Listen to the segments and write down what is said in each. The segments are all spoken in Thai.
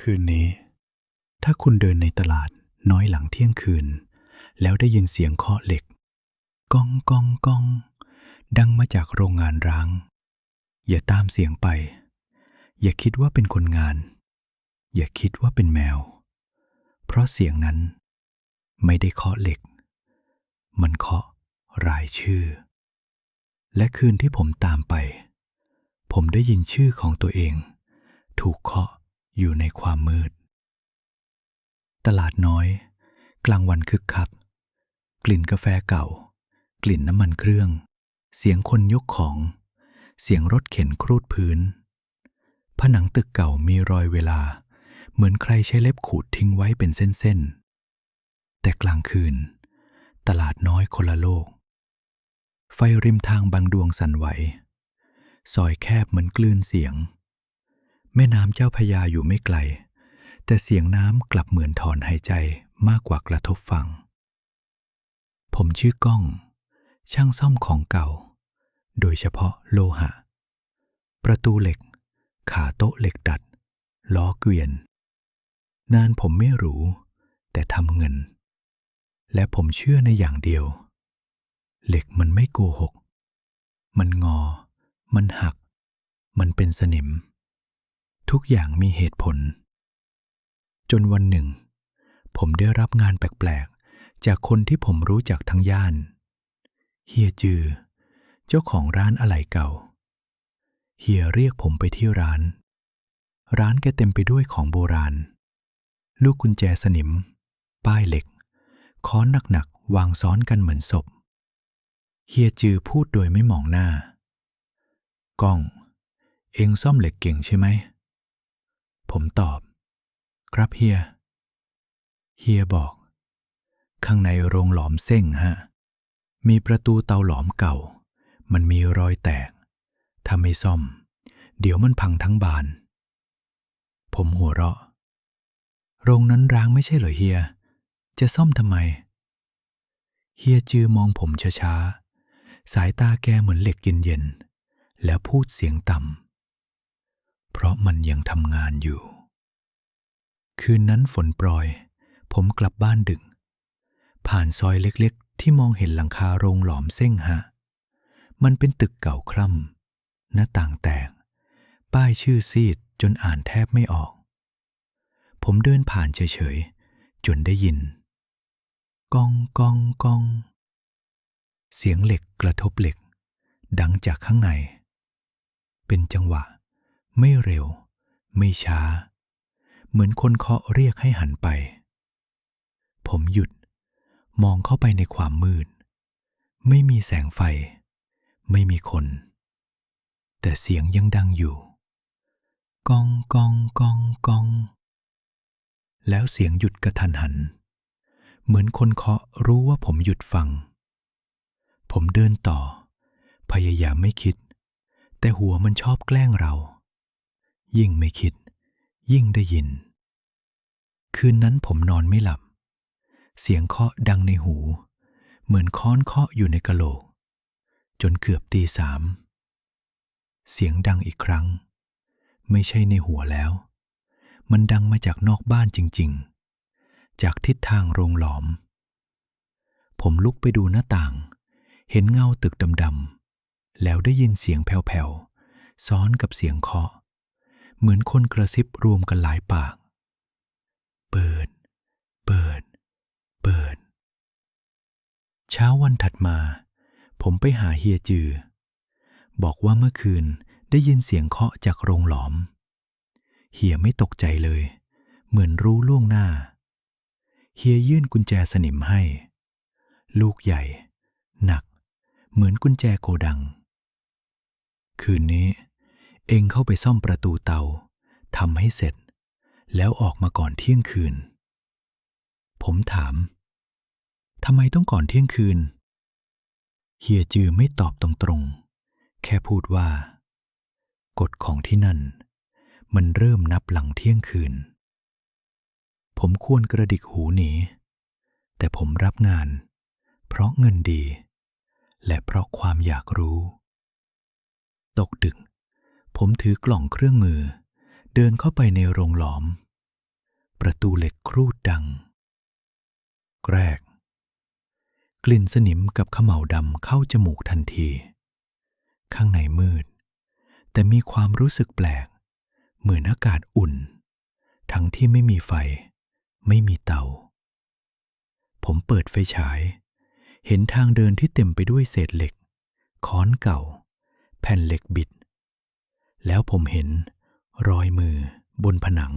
คืนนี้ ถ้าคุณเดินในตลาดน้อยหลังเที่ยงคืน แล้วได้ยินเสียงเคาะเหล็กก้องก้องก้อง ดังมาจากโรงงานร้าง อย่าตามเสียงไป อย่าคิดว่าเป็นคนงาน อย่าคิดว่าเป็นแมว เพราะเสียงนั้น ไม่ได้เคาะเหล็ก มันเคาะรายชื่อ และคืนที่ผมตามไป ผมได้ยินชื่อของตัวเอง ถูกเคาะ อยู่ในความมืด ตลาดน้อย กลางวันคึกคัก กลิ่นกาแฟเก่า กลิ่นน้ำมันเครื่อง เสียงคนยกของ เสียงรถเข็นครูดพื้น ผนังตึกเก่ามีรอยเวลา เหมือนใครใช้เล็บขูดทิ้งไว้เป็นเส้นๆ แต่กลางคืน ตลาดน้อยคนละโลก ไฟริมทางบางดวงสั่นไหวซอยแคบเหมือนกลืนเสียง แม่น้ำเจ้าพยาอยู่ไม่ไกล แต่เสียงน้ำกลับเหมือนถอนหายใจมากกว่ากระทบฟังผมชื่อก้อง ช่างซ่อมของเก่า โดยเฉพาะโลหะ ประตูเหล็ก ขาโต๊ะเหล็กดัด ล้อเกวียน นานผมไม่รู้ แต่ทำเงิน และผมเชื่อในอย่างเดียว เหล็กมันไม่โกหก มันงอ มันหัก มันเป็นสนิม ทุกอย่างมีเหตุผล จนวันหนึ่ง ผมได้รับงานแปลกๆ จากคนที่ผมรู้จักทั้งย่าน เฮียจือ เจ้าของร้านอะไหล่เก่า เฮียเรียกผมไปที่ร้าน ร้านแกเต็มไปด้วยของโบราณ ลูกกุญแจสนิม ป้ายเหล็ก ค้อนหนักๆ วางซ้อนกันเหมือนศพ เฮียจือพูดโดยไม่มองหน้า ก้อง เองซ่อมเหล็กเก่งใช่ไหม ผมตอบ ครับเฮีย เฮียบอก ข้างในโรงหลอมเส้งฮะ มีประตูเตาหลอมเก่า มันมีรอยแตก ถ้าไม่ซ่อม เดี๋ยวมันพังทั้งบาน ผมหัวเราะ โรงนั้นร้างไม่ใช่เหรอเฮีย จะซ่อมทำไม เฮียจือมองผมช้าๆ สายตาแกเหมือนเหล็กเย็นๆ แล้วพูดเสียงต่ำเพราะมันยังทำงานอยู่ คืนนั้นฝนโปรยผมกลับบ้านดึก ผ่านซอยเล็กๆ ที่มองเห็นหลังคาโรงหลอมเส้งฮะมันเป็นตึกเก่าคร่ำหน้าต่างแตก ป้ายชื่อซีดจนอ่านแทบไม่ออก ผมเดินผ่านเฉยๆ จนได้ยินกองกองกอง เสียงเหล็กกระทบเหล็ก ดังจากข้างใน เป็นจังหวะ ไม่เร็ว ไม่ช้า เหมือนคนเคาะเรียกให้หันไป ผมหยุด มองเข้าไปในความมืด ไม่มีแสงไฟ ไม่มีคน แต่เสียงยังดังอยู่กองกองกองกอง แล้วเสียงหยุดกระทันหัน เหมือนคนเคาะรู้ว่าผมหยุดฟัง ผมเดินต่อ พยายามไม่คิด แต่หัวมันชอบแกล้งเรา ยิ่งไม่คิด ยิ่งได้ยิน คืนนั้นผมนอนไม่หลับ เสียงเคาะดังในหู เหมือนค้อนเคาะอยู่ในกะโหลก จนเกือบตีสาม เสียงดังอีกครั้ง ไม่ใช่ในหัวแล้ว มันดังมาจากนอกบ้านจริง ๆ จากทิศทางโรงหลอม ผมลุกไปดูหน้าต่าง เห็นเงาตึกดำๆแล้วได้ยินเสียงแผ่วๆซ้อนกับเสียงเคาะ เหมือนคนกระซิบรวมกันหลายปาก เปิด เปิด เปิด เช้าวันถัดมา ผมไปหาเฮียจือ บอกว่าเมื่อคืนได้ยินเสียงเคาะจากโรงหลอม เฮียไม่ตกใจเลย เหมือนรู้ล่วงหน้า เฮียยื่นกุญแจสนิมให้ ลูกใหญ่ หนัก เหมือนกุญแจโกดัง คืนนี้ เองเข้าไปซ่อมประตูเตาทำให้เสร็จ แล้วออกมาก่อนเที่ยงคืน ผมถามทำไมต้องก่อนเที่ยงคืน เฮียจือไม่ตอบตรงๆ แค่พูดว่า กฎของที่นั่น มันเริ่มนับหลังเที่ยงคืน ผมควรกระดิกหูหนี แต่ผมรับงาน เพราะเงินดี และเพราะความอยากรู้ ตกดึก ผมถือกล่องเครื่องมือ เดินเข้าไปในโรงหลอม ประตูเหล็กครูดดังแกรก กลิ่นสนิมกับขมเหลาดำเข้าจมูกทันที ข้างในมืด แต่มีความรู้สึกแปลก เหมือนอากาศอุ่น ทั้งที่ไม่มีไฟ ไม่มีเตา ผมเปิดไฟฉาย เห็นทางเดินที่เต็มไปด้วยเศษเหล็ก ค้อนเก่า แผ่นเหล็กบิด แล้วผมเห็นรอยมือบนผนัง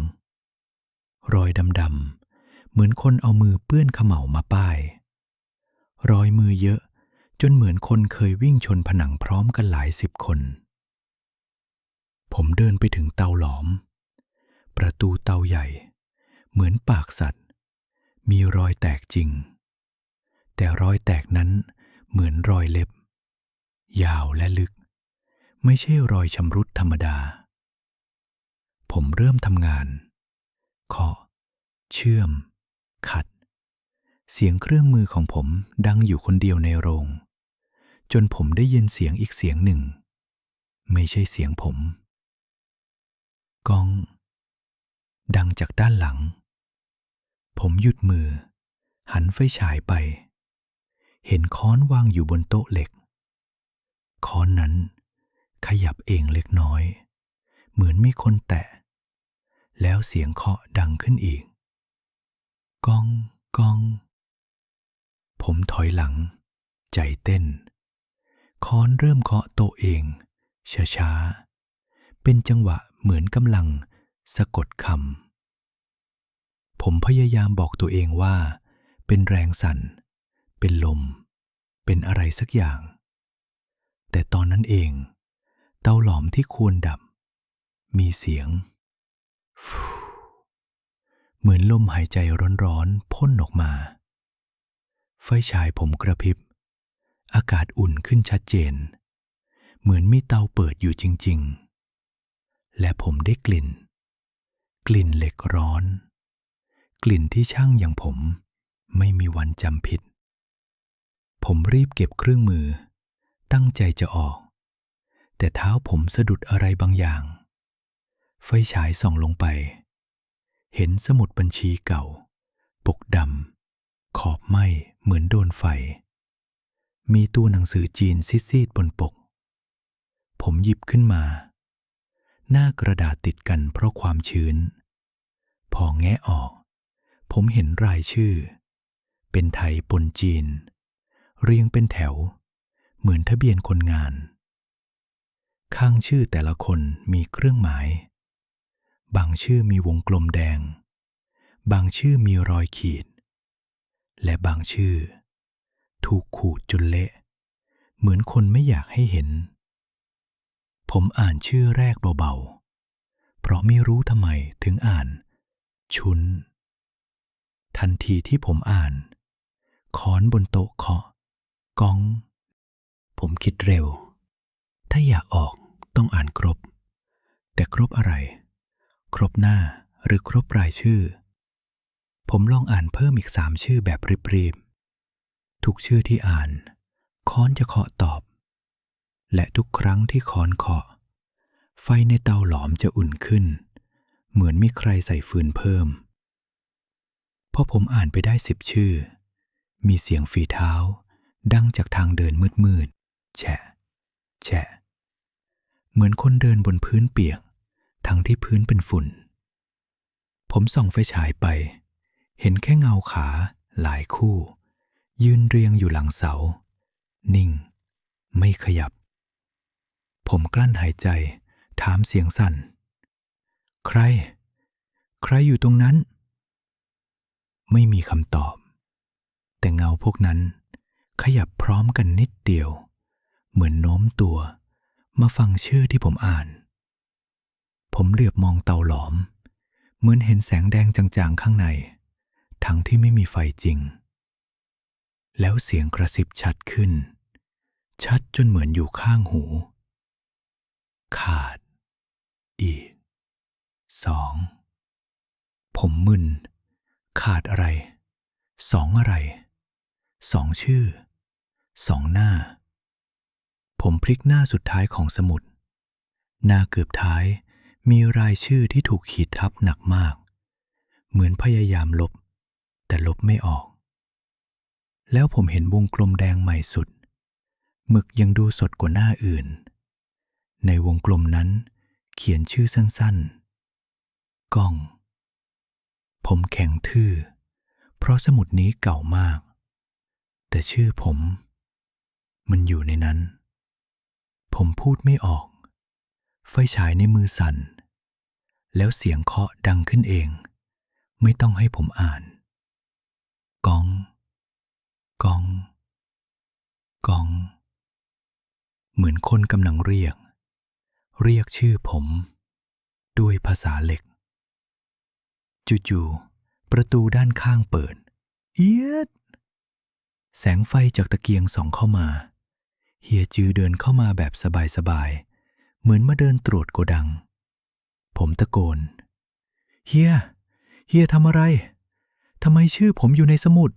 รอยดำๆ เหมือนคนเอามือเปื้อนเขม่ามาป้าย รอยมือเยอะจนเหมือนคนเคยวิ่งชนผนังพร้อมกันหลายสิบคน ผมเดินไปถึงเตาหลอม ประตูเตาใหญ่ เหมือนปากสัตว์ มีรอยแตกจริง แต่รอยแตกนั้นเหมือนรอยเล็บ ยาวและลึก ไม่ใช่รอยชำรุดธรรมดา ผมเริ่มทำงาน เคาะ เชื่อม ขัด เสียงเครื่องมือของผมดังอยู่คนเดียวในโรง จนผมได้ยินเสียงอีกเสียงหนึ่ง ไม่ใช่เสียงผมกอง ดังจากด้านหลัง ผมหยุดมือ หันไฟฉายไป เห็นค้อนวางอยู่บนโต๊ะเหล็ก ค้อนนั้น ขยับเองเล็กน้อย เหมือนมีคนแตะ แล้วเสียงเคาะดังขึ้นอีกกองกอง ผมถอยหลัง ใจเต้น ค้อนเริ่มเคาะโตเอง ช้าๆ เป็นจังหวะเหมือนกำลังสะกดคำ ผมพยายามบอกตัวเองว่า เป็นแรงสั่น เป็นลม เป็นอะไรสักอย่าง แต่ตอนนั้นเอง เตาหลอมที่ควรดับ มีเสียง เหมือนลมหายใจร้อนๆพ่นออกมา ไฟฉายผมกระพริบ อากาศอุ่นขึ้นชัดเจน เหมือนมีเตาเปิดอยู่จริง ๆ และผมได้กลิ่น กลิ่นเหล็กร้อน กลิ่นที่ช่างอย่างผมไม่มีวันจำผิด ผมรีบเก็บเครื่องมือ ตั้งใจจะออก แต่เท้าผมสะดุดอะไรบางอย่าง ไฟฉายส่องลงไป เห็นสมุดบัญชีเก่า ปกดำ ขอบไหมเหมือนโดนไฟ มีตัวหนังสือจีนซีดๆบนปก ผมหยิบขึ้นมา หน้ากระดาษติดกันเพราะความชื้น พอแงะออก ผมเห็นรายชื่อ เป็นไทยปนจีน เรียงเป็นแถว เหมือนทะเบียนคนงาน ข้างชื่อแต่ละคนมีเครื่องหมาย บางชื่อมีวงกลมแดง บางชื่อมีรอยขีด และบางชื่อ ถูกขูดจนเละ เหมือนคนไม่อยากให้เห็น ผมอ่านชื่อแรกเบาๆ เพราะไม่รู้ทำไมถึงอ่าน ชุน ทันทีที่ผมอ่าน ค้อนบนโต๊ะเคาะกอง ผมคิดเร็ว ถ้าอยากออก ต้องอ่านครบ แต่ครบอะไร ครบหน้าหรือครบรายชื่อ ผมลองอ่านเพิ่มอีกสามชื่อแบบรีบๆทุกชื่อที่อ่าน ค้อนจะเคาะตอบ และทุกครั้งที่ค้อนเคาะ ไฟในเตาหลอมจะอุ่นขึ้น เหมือนมีใครใส่ฟืนเพิ่มพอผมอ่านไปได้สิบชื่อ มีเสียงฝีเท้า ดังจากทางเดินมืดๆแฉะแฉะ เหมือนคนเดินบนพื้นเปียก ทั้งที่พื้นเป็นฝุ่น ผมส่องไฟฉายไป เห็นแค่เงาขาหลายคู่ ยืนเรียงอยู่หลังเสา นิ่ง ไม่ขยับ ผมกลั้นหายใจ ถามเสียงสั่น ใคร ใครอยู่ตรงนั้น ไม่มีคำตอบ แต่เงาพวกนั้นขยับพร้อมกันนิดเดียว เหมือนโน้มตัว มาฟังชื่อที่ผมอ่าน ผมเหลือบมองเตาหลอม เหมือนเห็นแสงแดงจางๆข้างใน ทั้งที่ไม่มีไฟจริง แล้วเสียงกระซิบชัดขึ้น ชัดจนเหมือนอยู่ข้างหู ขาด อีกสองผมมึน ขาดอะไร สองอะไร สองชื่อ สองหน้า ผมพลิกหน้าสุดท้ายของสมุด หน้าเกือบท้ายมีรายชื่อที่ถูกขีดทับหนักมาก เหมือนพยายามลบ แต่ลบไม่ออก แล้วผมเห็นวงกลมแดงใหม่สุด หมึกยังดูสดกว่าหน้าอื่น ในวงกลมนั้น เขียนชื่อสั้นๆ ก้อง ผมแข็งทื่อ เพราะสมุดนี้เก่ามาก แต่ชื่อผม มันอยู่ในนั้น ผมพูดไม่ออก ไฟฉายในมือสั่น แล้วเสียงเคาะดังขึ้นเอง ไม่ต้องให้ผมอ่าน กอง กอง กอง เหมือนคนกำลังเรียก เรียกชื่อผม ด้วยภาษาเหล็ก จู่ๆประตูด้านข้างเปิด เอียด แสงไฟจากตะเกียงส่องเข้ามา เฮียจือเดินเข้ามาแบบสบายๆ เหมือนมาเดินตรวจโกดัง ผมตะโกน เฮีย เฮียทำอะไร ทำไมชื่อผมอยู่ในสมุด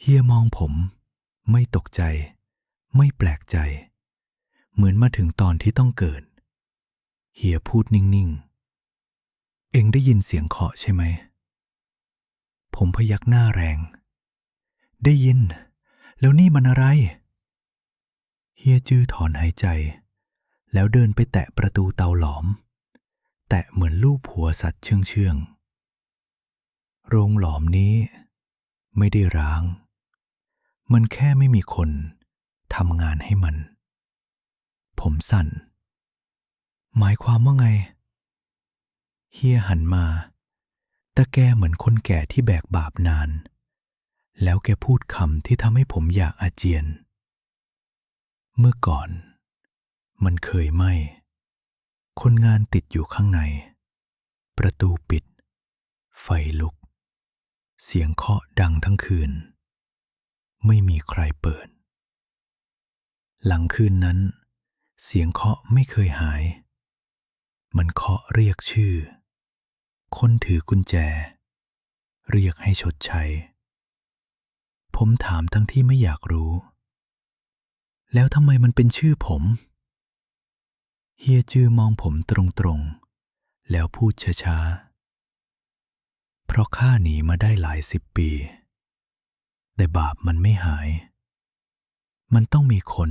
เฮียมองผม ไม่ตกใจ ไม่แปลกใจ เหมือนมาถึงตอนที่ต้องเกิด เฮียพูดนิ่งๆ เอ็งได้ยินเสียงเคาะใช่ไหม ผมพยักหน้าแรง ได้ยิน แล้วนี่มันอะไร เฮียจื้อถอนหายใจ แล้วเดินไปแตะประตูเตาหลอม แตะเหมือนลูกหัวสัตว์เชื่องเชื่องโรงหลอมนี้ไม่ได้ร้าง มันแค่ไม่มีคนทำงานให้มัน ผมสั่น หมายความว่าไง เฮียหันมาแต่แกเหมือนคนแก่ที่แบกบาปนาน แล้วแกพูดคำที่ทำให้ผมอยากอาเจียน เมื่อก่อน มันเคยไหมคนงานติดอยู่ข้างใน ประตูปิด ไฟลุก เสียงเคาะดังทั้งคืน ไม่มีใครเปิด หลังคืนนั้น เสียงเคาะไม่เคยหาย มันเคาะเรียกชื่อ คนถือกุญแจ เรียกให้ชดใช้ ผมถามทั้งที่ไม่อยากรู้ แล้วทำไมมันเป็นชื่อผม เฮียจือมองผมตรงๆ แล้วพูดช้าๆ เพราะข้าหนีมาได้หลายสิบปี แต่บาปมันไม่หาย มันต้องมีคน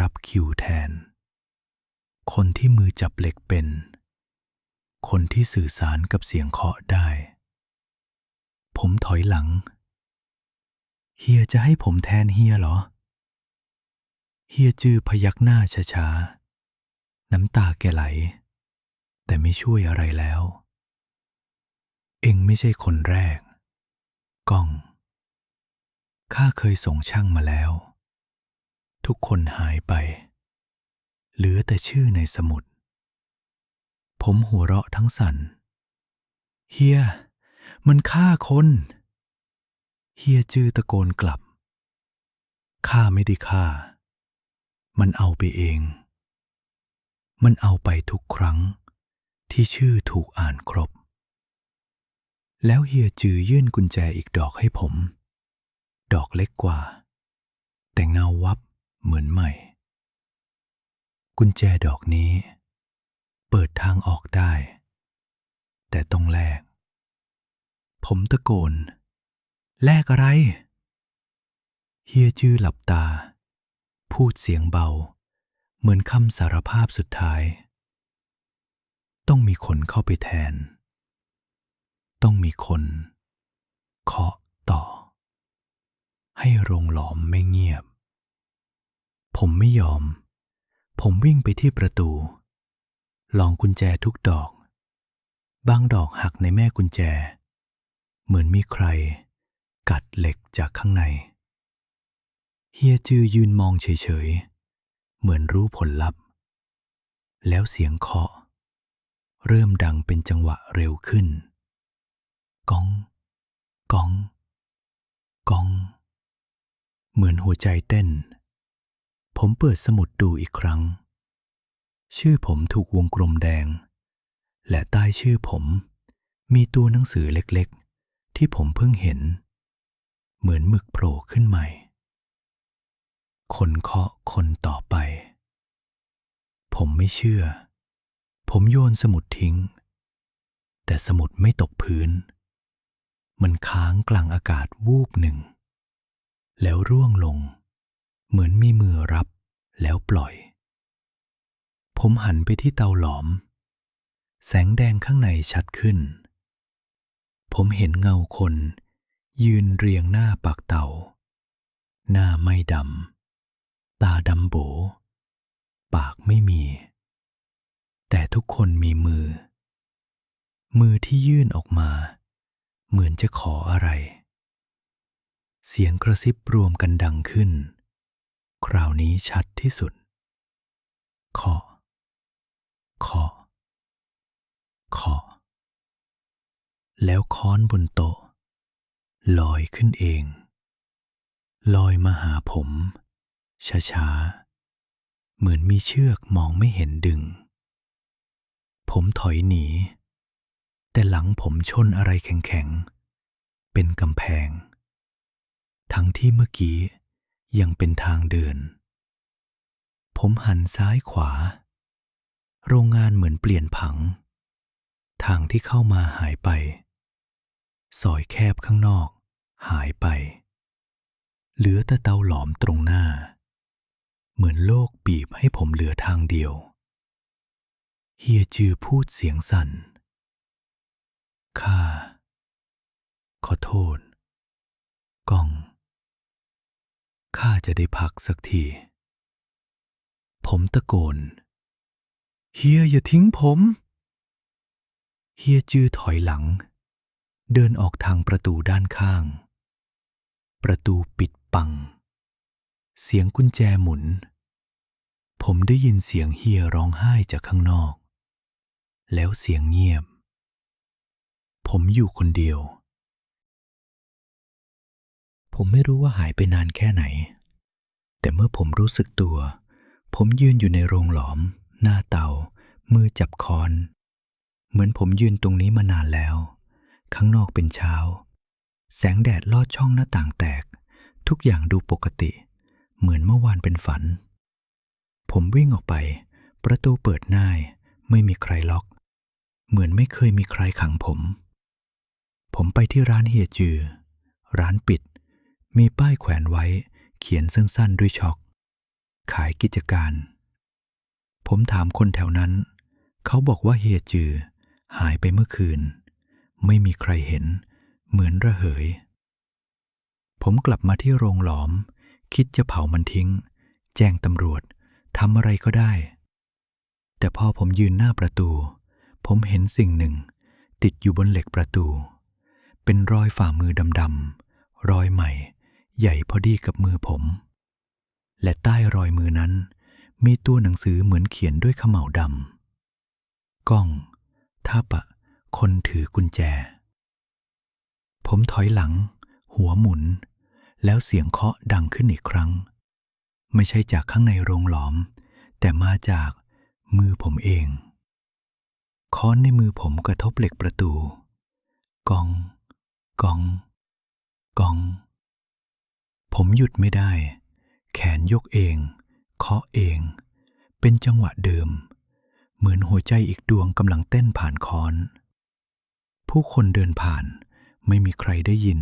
รับคิวแทน คนที่มือจับเหล็กเป็น คนที่สื่อสารกับเสียงเคาะได้ ผมถอยหลัง เฮียจะให้ผมแทนเฮียเหรอ เฮียจือพยักหน้าช้าๆ น้ำตาแกไหล แต่ไม่ช่วยอะไรแล้ว เองไม่ใช่คนแรก ก้อง ข้าเคยส่งช่างมาแล้ว ทุกคนหายไป เหลือแต่ชื่อในสมุด ผมหัวเราะทั้งสัน่น เฮีย มันฆ่าคน เฮียจือตะโกนกลับ ข้าไม่ได้ฆ่า มันเอาไปเอง มันเอาไปทุกครั้งที่ชื่อถูกอ่านครบ แล้วเฮียจือยื่นกุญแจอีกดอกให้ผม ดอกเล็กกว่า แต่เงาวับเหมือนใหม่ กุญแจดอกนี้ เปิดทางออกได้ แต่ต้องแลก ผมตะโกน แลกอะไร เฮียจื้อหลับตา พูดเสียงเบา เหมือนคำสารภาพสุดท้าย ต้องมีคนเข้าไปแทน ต้องมีคนเคาะต่อ ให้โรงหลอมไม่เงียบ ผมไม่ยอม ผมวิ่งไปที่ประตู ลองกุญแจทุกดอก บางดอกหักในแม่กุญแจ เหมือนมีใคร กัดเหล็กจากข้างใน เฮียจือยืนมองเฉยๆ เหมือนรู้ผลลัพธ์ แล้วเสียงเคาะ เริ่มดังเป็นจังหวะเร็วขึ้นก้องก้องก้อง เหมือนหัวใจเต้น ผมเปิดสมุดดูอีกครั้ง ชื่อผมถูกวงกลมแดง และใต้ชื่อผมมีตัวหนังสือเล็กๆ ที่ผมเพิ่งเห็น เหมือนหมึกโผล่ขึ้นใหม่ คนเคาะคนต่อไป ผมไม่เชื่อ ผมโยนสมุดทิ้ง แต่สมุดไม่ตกพื้น มันค้างกลางอากาศวูบหนึ่ง แล้วร่วงลง เหมือนมีมือรับแล้วปล่อย ผมหันไปที่เตาหลอม แสงแดงข้างในชัดขึ้น ผมเห็นเงาคนยืนเรียงหน้าปากเตา หน้าไม่ดำ ตาดำโบ ปากไม่มี แต่ทุกคนมีมือ มือที่ยื่นออกมา เหมือนจะขออะไร เสียงกระซิบรวมกันดังขึ้น คราวนี้ชัดที่สุดเคาะเคาะเคาะแล้วค้อนบนโต๊ะลอยขึ้นเอง ลอยมาหาผม ช้าๆ เหมือนมีเชือกมองไม่เห็นดึง ผมถอยหนี แต่หลังผมชนอะไรแข็งๆ เป็นกำแพง ทั้งที่เมื่อกี้ยังเป็นทางเดิน ผมหันซ้ายขวา โรงงานเหมือนเปลี่ยนผัง ทางที่เข้ามาหายไป ซอยแคบข้างนอกหายไป เหลือแต่เตาหลอมตรงหน้า เหมือนโลกบีบให้ผมเหลือทางเดียว เฮียจือพูดเสียงสั่น ข้า ขอโทษ กอง ข้าจะได้พักสักที ผมตะโกน เฮียอย่าทิ้งผม เฮียจือถอยหลัง เดินออกทางประตูด้านข้าง ประตูปิดปัง เสียงกุญแจหมุน ผมได้ยินเสียงเฮียร้องไห้จากข้างนอก แล้วเสียงเงียบ ผมอยู่คนเดียว ผมไม่รู้ว่าหายไปนานแค่ไหน แต่เมื่อผมรู้สึกตัว ผมยืนอยู่ในโรงหลอม หน้าเตา มือจับคอน เหมือนผมยืนตรงนี้มานานแล้ว ข้างนอกเป็นเช้า แสงแดดลอดช่องหน้าต่างแตก ทุกอย่างดูปกติเเหมือนเมื่อวานเป็นฝัน ผมวิ่งออกไป ประตูเปิดง่าย ไม่มีใครล็อก เหมือนไม่เคยมีใครขังผม ผมไปที่ร้านเฮียจือ ร้านปิด มีป้ายแขวนไว้ เขียนสั้นๆด้วยช็อก ขายกิจการ ผมถามคนแถวนั้น เขาบอกว่าเฮียจือ หายไปเมื่อคืน ไม่มีใครเห็น เหมือนระเหย ผมกลับมาที่โรงหลอม คิดจะเผามันทิ้ง แจ้งตำรวจทำอะไรก็ได้ แต่พอผมยืนหน้าประตู ผมเห็นสิ่งหนึ่ง ติดอยู่บนเหล็กประตู เป็นรอยฝ่ามือดำๆรอยใหม่ ใหญ่พอดีกับมือผม และใต้รอยมือนั้น มีตัวหนังสือเหมือนเขียนด้วยขมเหลาดำก้องท่าปะ คนถือกุญแจ ผมถอยหลัง หัวหมุน แล้วเสียงเคาะดังขึ้นอีกครั้ง ไม่ใช่จากข้างในโรงหลอม แต่มาจากมือผมเอง ค้อนในมือผมกระทบเหล็กประตู กอง กอง กอง ผมหยุดไม่ได้ แขนยกเอง เคาะเอง เป็นจังหวะเดิม เหมือนหัวใจอีกดวงกำลังเต้นผ่านค้อน ผู้คนเดินผ่าน ไม่มีใครได้ยิน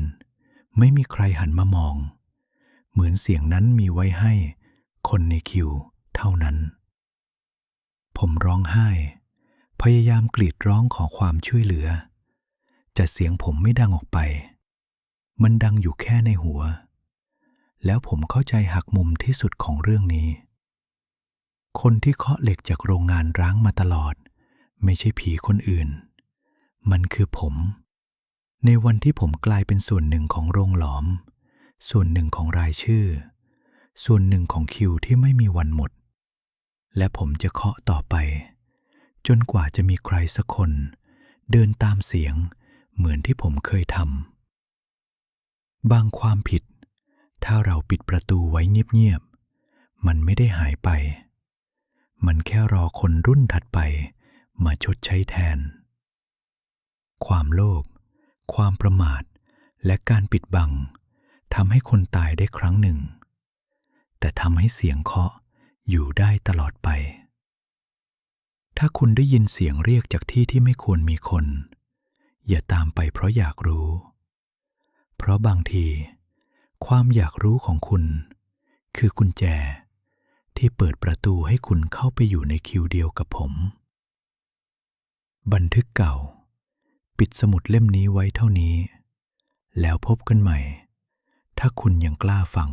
ไม่มีใครหันมามอง เหมือนเสียงนั้นมีไว้ให้คนในคิวเท่านั้น ผมร้องไห้ พยายามกรีดร้องขอความช่วยเหลือ แต่เสียงผมไม่ดังออกไป มันดังอยู่แค่ในหัว แล้วผมเข้าใจหักมุมที่สุดของเรื่องนี้ คนที่เคาะเหล็กจากโรงงานร้างมาตลอด ไม่ใช่ผีคนอื่น มันคือผม ในวันที่ผมกลายเป็นส่วนหนึ่งของโรงหลอม ส่วนหนึ่งของรายชื่อ ส่วนหนึ่งของคิวที่ไม่มีวันหมด และผมจะเคาะต่อไป จนกว่าจะมีใครสักคน เดินตามเสียงเหมือนที่ผมเคยทำ บางความผิด ถ้าเราปิดประตูไว้เงียบๆ มันไม่ได้หายไป มันแค่รอคนรุ่นถัดไปมาชดใช้แทน ความโลภ ความประมาท และการปิดบังทำให้คนตายได้ครั้งหนึ่ง แต่ทำให้เสียงเคาะอยู่ได้ตลอดไป ถ้าคุณได้ยินเสียงเรียกจากที่ที่ไม่ควรมีคน อย่าตามไปเพราะอยากรู้ เพราะบางที ความอยากรู้ของคุณ คือกุญแจที่เปิดประตูให้คุณเข้าไปอยู่ในคิวเดียวกับผม บันทึกเก่า ปิดสมุดเล่มนี้ไว้เท่านี้ แล้วพบกันใหม่ ถ้าคุณยังกล้าฟัง